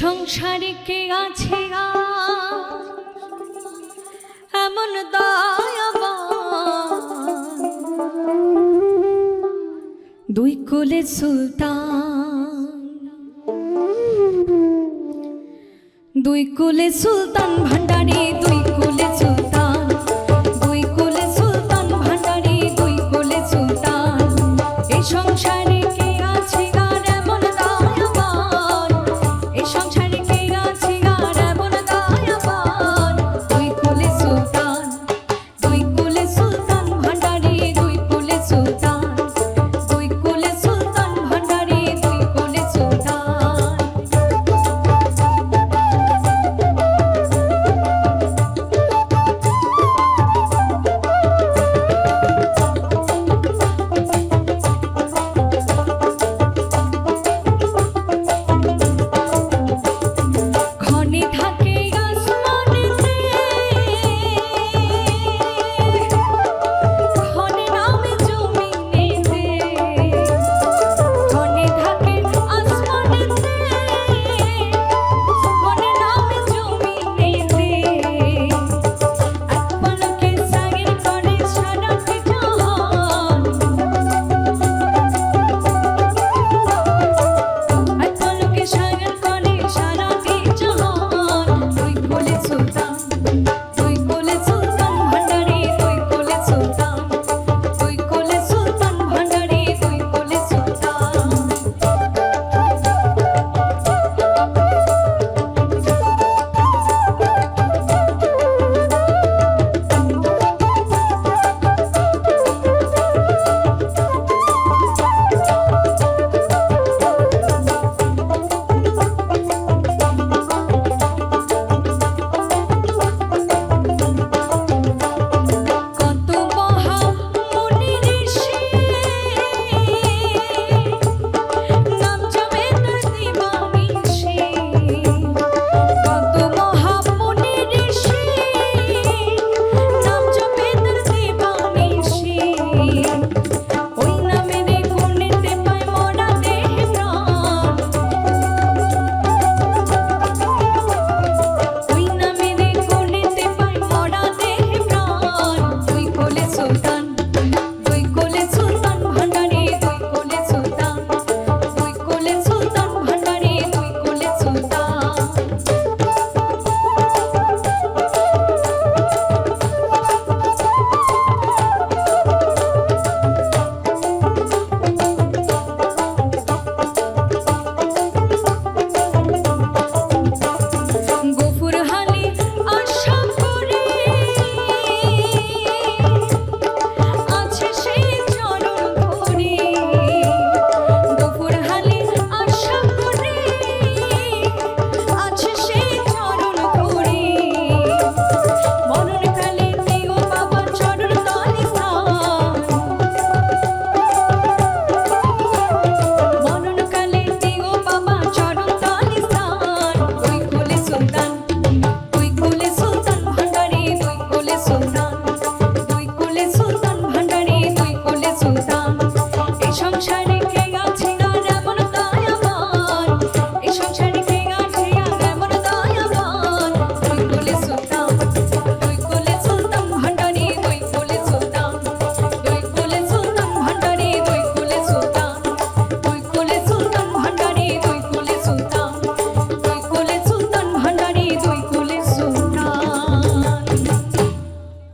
সংসারে কে আছে এমন দুই কোলে সুলতান। দুই কোলে সুলতান